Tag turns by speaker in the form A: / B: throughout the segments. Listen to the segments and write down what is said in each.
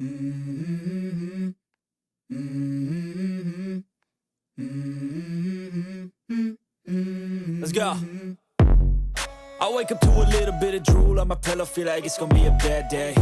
A: Mm-hmm. Mm-hmm. Mm-hmm.
B: Let's go. I wake up to a little bit of drool on my pillow, feel like it's gonna be a bad day.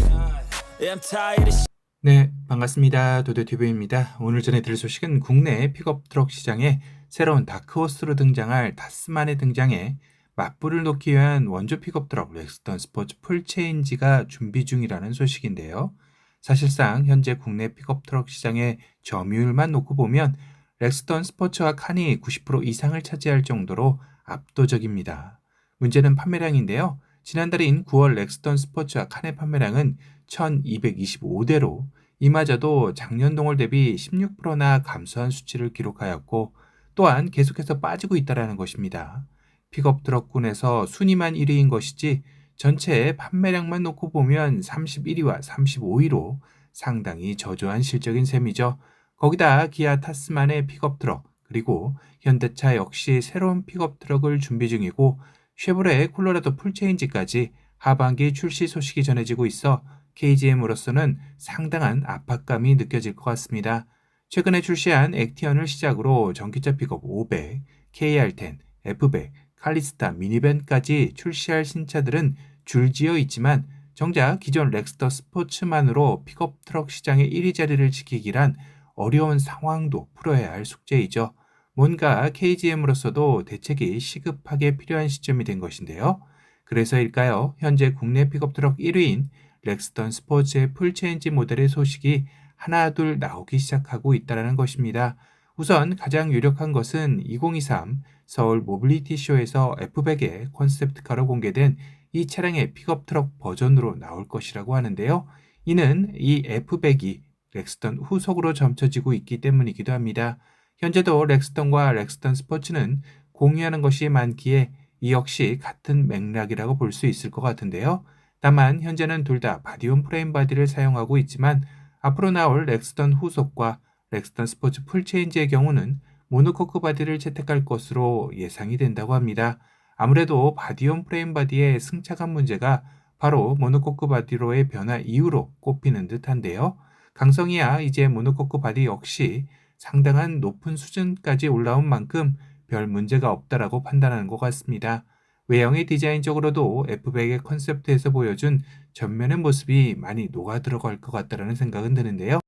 B: Yeah, I'm tired of
C: 네, 반갑습니다. 도도티브입니다. 오늘 전해드릴 소식은 국내 픽업 트럭 시장에 새로운 다크호스로 등장할 타스만의 등장에 맞불을 놓기 위한 원조 픽업 트럭 렉스턴 스포츠 풀체인지가 준비 중이라는 소식인데요. 사실상 현재 국내 픽업 트럭 시장의 점유율만 놓고 보면 렉스턴 스포츠와 칸이 90% 이상을 차지할 정도로 압도적입니다. 문제는 판매량인데요. 지난달인 9월 렉스턴 스포츠와 칸의 판매량은 1225대로 이마저도 작년 동월 대비 16%나 감소한 수치를 기록하였고 또한 계속해서 빠지고 있다는 것입니다. 픽업 트럭군에서 순위만 1위인 것이지 전체 판매량만 놓고 보면 31위와 35위로 상당히 저조한 실적인 셈이죠. 거기다 기아 타스만의 픽업 트럭 그리고 현대차 역시 새로운 픽업 트럭을 준비 중이고 쉐보레 콜로라도 풀체인지까지 하반기 출시 소식이 전해지고 있어 KGM으로서는 상당한 압박감이 느껴질 것 같습니다. 최근에 출시한 액티언을 시작으로 전기차 픽업 500, KR10, F백, 칼리스타 미니밴까지 출시할 신차들은 줄지어 있지만 정작 기존 렉스터 스포츠만으로 픽업 트럭 시장의 1위 자리를 지키기란 어려운 상황도 풀어야 할 숙제이죠. 뭔가 KGM으로서도 대책이 시급하게 필요한 시점이 된 것인데요. 그래서일까요? 현재 국내 픽업 트럭 1위인 렉스턴 스포츠의 풀체인지 모델의 소식이 하나둘 나오기 시작하고 있다는 것입니다. 우선 가장 유력한 것은 2023 서울 모빌리티 쇼에서 F백의 콘셉트카로 공개된 이 차량의 픽업 트럭 버전으로 나올 것이라고 하는데요. 이는 이 F백이 렉스턴 후속으로 점쳐지고 있기 때문이기도 합니다. 현재도 렉스턴과 렉스턴 스포츠는 공유하는 것이 많기에 이 역시 같은 맥락이라고 볼 수 있을 것 같은데요. 다만 현재는 둘 다 바디온 프레임 바디를 사용하고 있지만 앞으로 나올 렉스턴 후속과 렉스턴 스포츠 풀체인지의 경우는 모노코크 바디를 채택할 것으로 예상이 된다고 합니다. 아무래도 바디온 프레임 바디의 승차감 문제가 바로 모노코크 바디로의 변화 이후로 꼽히는 듯한데요. 강성이야 이제 모노코크 바디 역시 상당한 높은 수준까지 올라온 만큼 별 문제가 없다라고 판단하는 것 같습니다. 외형의 디자인적으로도 F백의 컨셉트에서 보여준 전면의 모습이 많이 녹아 들어갈 것 같다는 생각은 드는데요.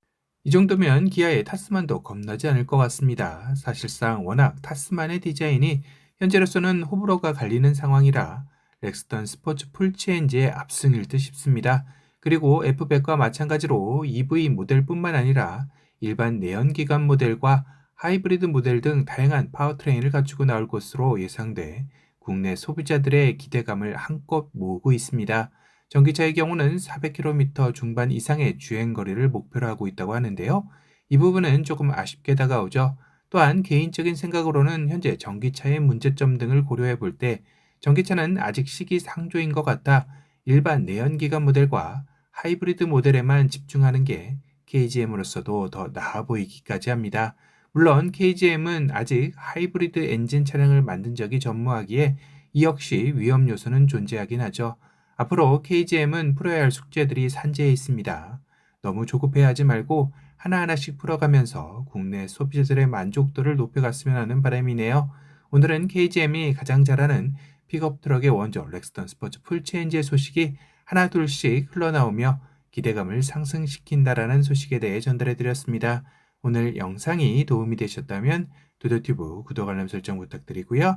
C: 이 정도면 기아의 타스만도 겁나지 않을 것 같습니다. 사실상 워낙 타스만의 디자인이 현재로서는 호불호가 갈리는 상황이라 렉스턴 스포츠 풀체인지의 압승일 듯 싶습니다. 그리고 F백과 마찬가지로 EV 모델뿐만 아니라 일반 내연기관 모델과 하이브리드 모델 등 다양한 파워트레인을 갖추고 나올 것으로 예상돼 국내 소비자들의 기대감을 한껏 모으고 있습니다. 전기차의 경우는 400km 중반 이상의 주행거리를 목표로 하고 있다고 하는데요. 이 부분은 조금 아쉽게 다가오죠. 또한 개인적인 생각으로는 현재 전기차의 문제점 등을 고려해 볼 때 전기차는 아직 시기상조인 것 같아 일반 내연기관 모델과 하이브리드 모델에만 집중하는 게 KGM으로서도 더 나아 보이기까지 합니다. 물론 KGM은 아직 하이브리드 엔진 차량을 만든 적이 전무하기에 이 역시 위험 요소는 존재하긴 하죠. 앞으로 KGM은 풀어야 할 숙제들이 산재해 있습니다. 너무 조급해하지 말고 하나하나씩 풀어가면서 국내 소비자들의 만족도를 높여갔으면 하는 바람이네요. 오늘은 KGM이 가장 잘하는 픽업 트럭의 원조 렉스턴 스포츠 풀체인지의 소식이 하나둘씩 흘러나오며 기대감을 상승시킨다라는 소식에 대해 전달해 드렸습니다. 오늘 영상이 도움이 되셨다면 도도튜브 구독 알람 설정 부탁드리고요.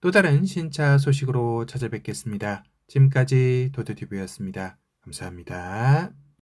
C: 또 다른 신차 소식으로 찾아뵙겠습니다. 지금까지 도도튜브였습니다. 감사합니다.